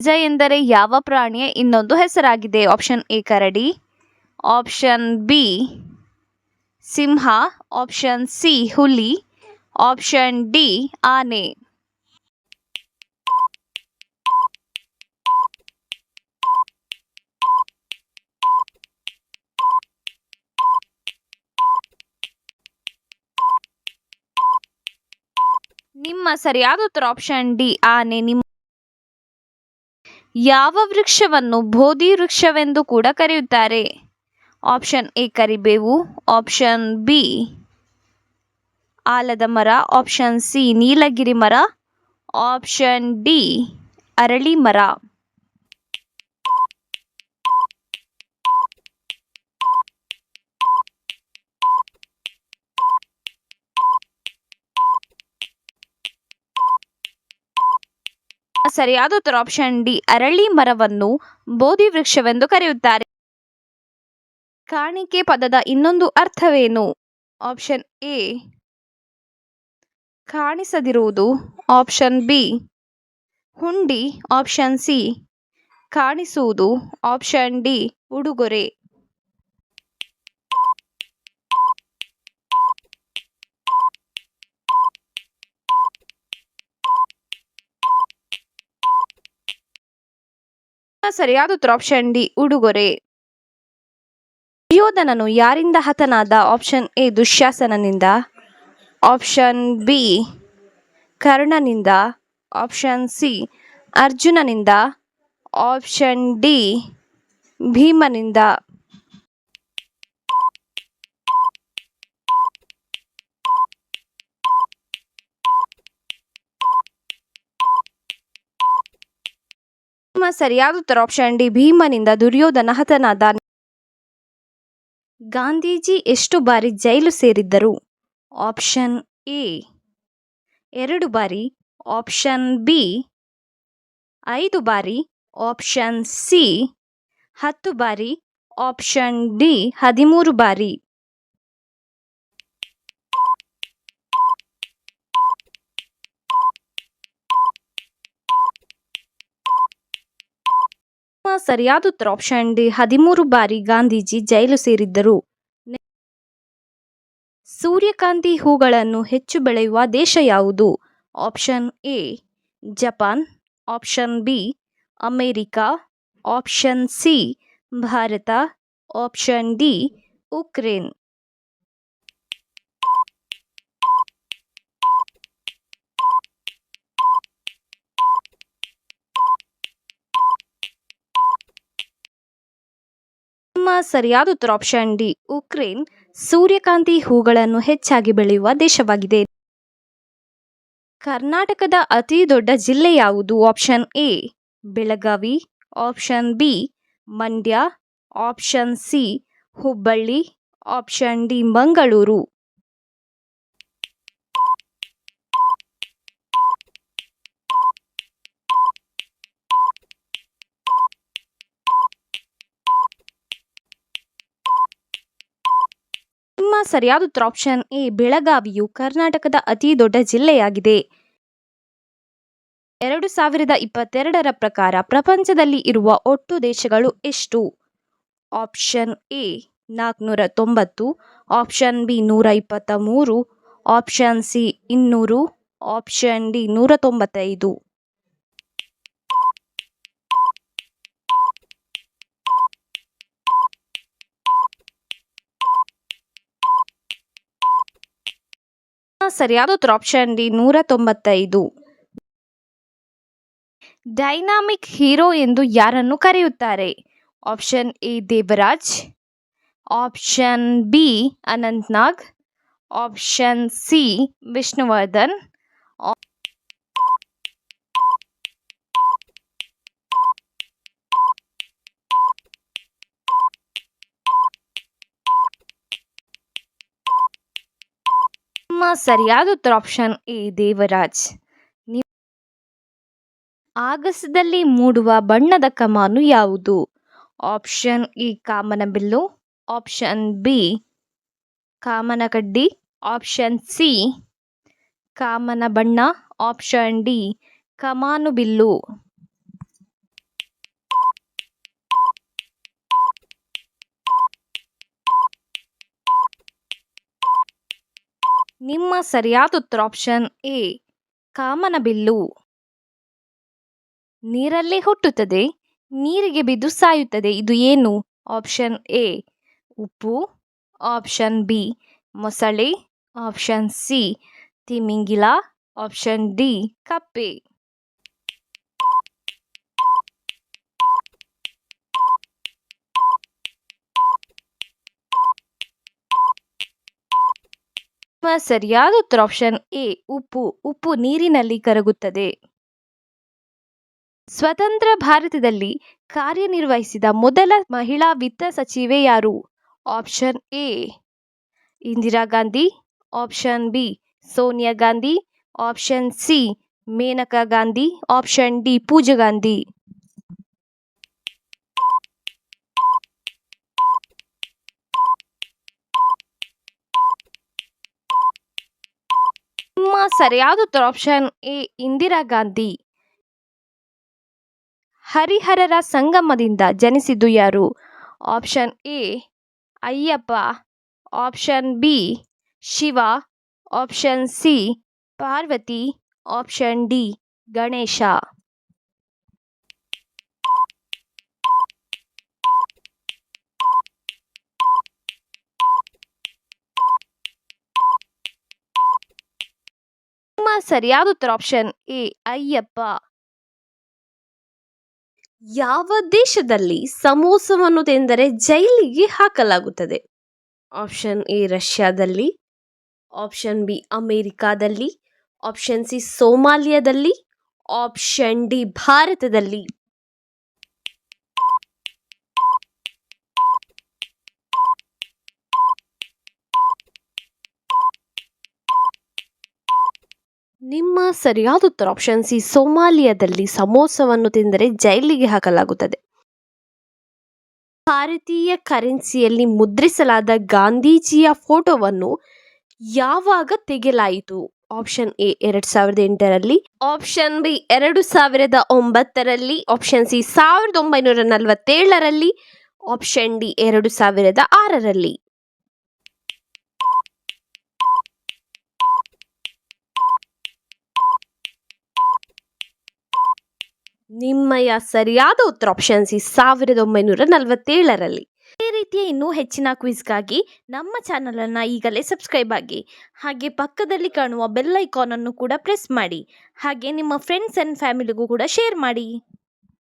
ಗಜ ಎಂದರೆ ಯಾವ ಪ್ರಾಣಿಯ ಇನ್ನೊಂದು ಹೆಸರಾಗಿದೆ? ಆಪ್ಷನ್ ಎ, ಕರಡಿ. ಆಪ್ಷನ್ ಬಿ, ಸಿಂಹ. ಆಪ್ಷನ್ ಸಿ, ಹುಲಿ. ಆಪ್ಷನ್ ಡಿ, ಆನೆ. ನಿಮ್ಮ ಸರಿಯಾದ ಉತ್ತರ ಆಪ್ಷನ್ ಡಿ, ಆನೆ. ನಿಮ್ಮ ಯಾವ ವೃಕ್ಷವನ್ನು ಬೋಧಿ ವೃಕ್ಷವೆಂದು ಕೂಡ ಕರೆಯುತ್ತಾರೆ. ಆಪ್ಷನ್ ಎ, ಕರಿಬೇವು. ಆಪ್ಷನ್ ಬಿ, ಆಲದ ಮರ. ಆಪ್ಷನ್ ಸಿ, ನೀಲಗಿರಿ ಮರ. ಆಪ್ಷನ್ ಡಿ, ಅರಳಿ ಮರ. ಸರಿಯಾದ ಉತ್ತರ ಆಪ್ಷನ್ ಡಿ ಅರಳಿ ಮರವನ್ನು ಬೋಧಿ ವೃಕ್ಷವೆಂದು ಕರೆಯುತ್ತಾರೆ. ಕಾಣಿಕೆ ಪದದ ಇನ್ನೊಂದು ಅರ್ಥವೇನು? ಆಪ್ಷನ್ ಎ ಕಾಣಿಸದಿರುವುದು. ಆಪ್ಷನ್ ಬಿ ಹುಂಡಿ. ಆಪ್ಷನ್ ಸಿ ಕಾಣಿಸುವುದು. ಆಪ್ಷನ್ ಡಿ ಉಡುಗೊರೆ. ಸರಿಯಾದ ಉತ್ತರ ಆಪ್ಷನ್ ಡಿ, ಉಡುಗೊರೆ. ದುರ್ಯೋಧನನು ಯಾರಿಂದ ಹತನಾದ ಆಪ್ಷನ್ ಎ, ದುಶ್ಯಾಸನನಿಂದ? ಆಪ್ಷನ್ ಬಿ, ಕರ್ಣನಿಂದ. ಆಪ್ಷನ್ ಸಿ, ಅರ್ಜುನನಿಂದ. ಆಪ್ಷನ್ ಡಿ, ಭೀಮನಿಂದ. ನಿಮ್ಮ ಸರಿಯಾದ ಉತ್ತರ ಆಪ್ಷನ್ ಡಿ ಭೀಮನಿಂದ ದುರ್ಯೋಧನ ಹತನಾದ ಗಾಂಧೀಜಿ ಎಷ್ಟು ಬಾರಿ ಜೈಲು ಸೇರಿದ್ದರು? Option A. ಎರಡು ಬಾರಿ. Option B. ಐದು ಬಾರಿ. Option C. ಹತ್ತು ಬಾರಿ. Option D. ಹದಿಮೂರು ಬಾರಿ. ಸರಿಯಾದ ಉತ್ತರ ಡಿ ಹದಿಮೂರು ಬಾರಿ ಗಾಂಧೀಜಿ ಜೈಲು ಸೇರಿದ್ದರು. ಸೂರ್ಯಕಾಂತಿ ಹೂಗಳನ್ನು ಹೆಚ್ಚು ಬೆಳೆಯುವ ದೇಶ ಯಾವುದು? Option A, Japan. Option B, America. Option C, Bharat. Option D, Ukraine ನಿಮ್ಮ ಸರಿಯಾದ ಉತ್ತರ ಆಪ್ಷನ್ ಡಿ ಉಕ್ರೇನ್ ಸೂರ್ಯಕಾಂತಿ ಹೂಗಳನ್ನು ಹೆಚ್ಚಾಗಿ ಬೆಳೆಯುವ ದೇಶವಾಗಿದೆ. ಕರ್ನಾಟಕದ ಅತಿ ದೊಡ್ಡ ಜಿಲ್ಲೆ ಯಾವುದು? Option A Belagavi. Option B Mandya. Option C Hubballi. Option D Mangaluru. ನಿಮ್ಮ ಸರಿಯಾದ ಉತ್ತರ ಆಪ್ಷನ್ ಎ, ಬೆಳಗಾವಿಯು ಕರ್ನಾಟಕದ ಅತಿ ದೊಡ್ಡ ಜಿಲ್ಲೆಯಾಗಿದೆ. ಎರಡು ಸಾವಿರದ ಇಪ್ಪತ್ತೆರಡರ ಪ್ರಕಾರ ಪ್ರಪಂಚದಲ್ಲಿ ಇರುವ ಒಟ್ಟು ದೇಶಗಳು ಎಷ್ಟು? ಆಪ್ಷನ್ ಎ, ನಾಲ್ಕುನೂರ ತೊಂಬತ್ತು ಆಪ್ಷನ್ ಬಿ, ನೂರ ಇಪ್ಪತ್ತ ಮೂರು ಆಪ್ಷನ್ ಸಿ, ಇನ್ನೂರು ಆಪ್ಷನ್ ಡಿ, ನೂರ ತೊಂಬತ್ತೈದು. ಸರಿಯಾದ ಉತ್ತರ ಆಪ್ಷನ್ ಡಿ ನೂರ ತೊಂಬತ್ತೈದು ಡೈನಾಮಿಕ್ ಹೀರೋ ಎಂದು ಯಾರನ್ನು ಕರೆಯುತ್ತಾರೆ? Option A, Devaraj. Option B, Anantnag. Option C, Vishnuvardhan. ನಿಮ್ಮ ಸರಿಯಾದ ಉತ್ತರ ಆಪ್ಷನ್ ಎ ದೇವರಾಜ್. ಆಗಸದಲ್ಲಿ ಮೂಡುವ ಬಣ್ಣದ ಕಮಾನು ಯಾವುದು? ಆಪ್ಷನ್ ಇ ಕಾಮನಬಿಲ್ಲು ಆಪ್ಷನ್ ಬಿ ಕಾಮನಕಡ್ಡಿ ಆಪ್ಷನ್ ಸಿ ಕಾಮನ ಬಣ್ಣ ಆಪ್ಷನ್ ಡಿ ಕಮಾನು ಬಿಲ್ಲು. ನಿಮ್ಮ ಸರಿಯಾದ ಉತ್ತರ ಆಪ್ಷನ್ ಎ ಕಾಮನಬಿಲ್ಲು ನೀರಲ್ಲೇ ಹುಟ್ಟುತ್ತದೆ, ನೀರಿಗೆ ಬಿದ್ದು ಸಾಯುತ್ತದೆ, ಇದು ಏನು? ಆಪ್ಷನ್ ಎ ಉಪ್ಪು. ಆಪ್ಷನ್ ಬಿ ಮೊಸಳೆ. ಆಪ್ಷನ್ ಸಿ ತಿಮಿಂಗಿಲ. ಆಪ್ಷನ್ ಡಿ ಕಪ್ಪೆ. ಸರಿಯಾದ ಉತ್ತರ ಆಪ್ಷನ್ ಎ, ಉಪ್ಪು. ಉಪ್ಪು ನೀರಿನಲ್ಲಿ ಕರಗುತ್ತದೆ. ಸ್ವತಂತ್ರ ಭಾರತದಲ್ಲಿ ಕಾರ್ಯನಿರ್ವಹಿಸಿದ ಮೊದಲ ಮಹಿಳಾ ವಿತ್ತ ಸಚಿವೆ ಯಾರು? Option A, Indira Gandhi. Option B, Sonia Gandhi. Option C, Maneka Gandhi. Option D, Pooja Gandhi ನಿಮ್ಮ ಸರಿಯಾದ ಉತ್ತರ ಆಪ್ಷನ್ ಎ ಇಂದಿರಾ ಗಾಂಧಿ. ಹರಿಹರರ ಸಂಗಮದಿಂದ ಜನಿಸಿದ್ದು ಯಾರು? Option A Ayyappa option B Shiva option C Parvati option D Ganesha ನಿಮ್ಮ ಸರಿಯಾದ ಉತ್ತರ ಆಪ್ಷನ್ ಎ, ಅಯ್ಯಪ್ಪ. ಯಾವ ದೇಶದಲ್ಲಿ ಸಮೋಸವನ್ನು ತಿಂದರೆ ಜೈಲಿಗೆ ಹಾಕಲಾಗುತ್ತದೆ? ಆಪ್ಷನ್ ಎ, ರಷ್ಯಾದಲ್ಲಿ. ಆಪ್ಷನ್ ಬಿ, ಅಮೇರಿಕಾದಲ್ಲಿ. ಆಪ್ಷನ್ ಸಿ, ಸೋಮಾಲಿಯಾದಲ್ಲಿ. ಆಪ್ಷನ್ ಡಿ, ಭಾರತದಲ್ಲಿ. ನಿಮ್ಮ ಸರಿಯಾದ ಉತ್ತರ ಆಪ್ಷನ್ ಸಿ ಸೋಮಾಲಿಯಾದಲ್ಲಿ ಸಮೋಸವನ್ನು ತಿಂದರೆ ಜೈಲಿಗೆ ಹಾಕಲಾಗುತ್ತದೆ. ಭಾರತೀಯ ಕರೆನ್ಸಿಯಲ್ಲಿ ಮುದ್ರಿಸಲಾದ ಗಾಂಧೀಜಿಯ ಫೋಟೋವನ್ನು ಯಾವಾಗ ತೆಗೆಯಲಾಯಿತು? ಆಪ್ಷನ್ ಎ ಎರಡು ಸಾವಿರದ ಎಂಟರಲ್ಲಿ ಆಪ್ಷನ್ ಬಿ ಎರಡು ಸಾವಿರದ ಒಂಬತ್ತರಲ್ಲಿ ಆಪ್ಷನ್ ಸಿ ಸಾವಿರದ ಒಂಬೈನೂರ ನಲವತ್ತೇಳರಲ್ಲಿ ಆಪ್ಷನ್ ಡಿ ಎರಡು ಸಾವಿರದ ಆರರಲ್ಲಿ. ನಿಮ್ಮಯ ಸರಿಯಾದ ಉತ್ತರ ಆಪ್ಷನ್ ಸಿ ಸಾವಿರದ ಒಂಬೈನೂರ ನಲವತ್ತೇಳರಲ್ಲಿ. ಈ ರೀತಿಯ ಇನ್ನೂ ಹೆಚ್ಚಿನ ಕ್ವಿಜ್ಗಾಗಿ ನಮ್ಮ ಚಾನಲನ್ನು ಈಗಲೇ ಸಬ್ಸ್ಕ್ರೈಬ್ ಆಗಿ, ಹಾಗೆ ಪಕ್ಕದಲ್ಲಿ ಕಾಣುವ ಬೆಲ್ ಐಕಾನನ್ನು ಕೂಡ ಪ್ರೆಸ್ ಮಾಡಿ, ಹಾಗೆ ನಿಮ್ಮ ಫ್ರೆಂಡ್ಸ್ ಆ್ಯಂಡ್ ಫ್ಯಾಮಿಲಿಗೂ ಕೂಡ ಶೇರ್ ಮಾಡಿ.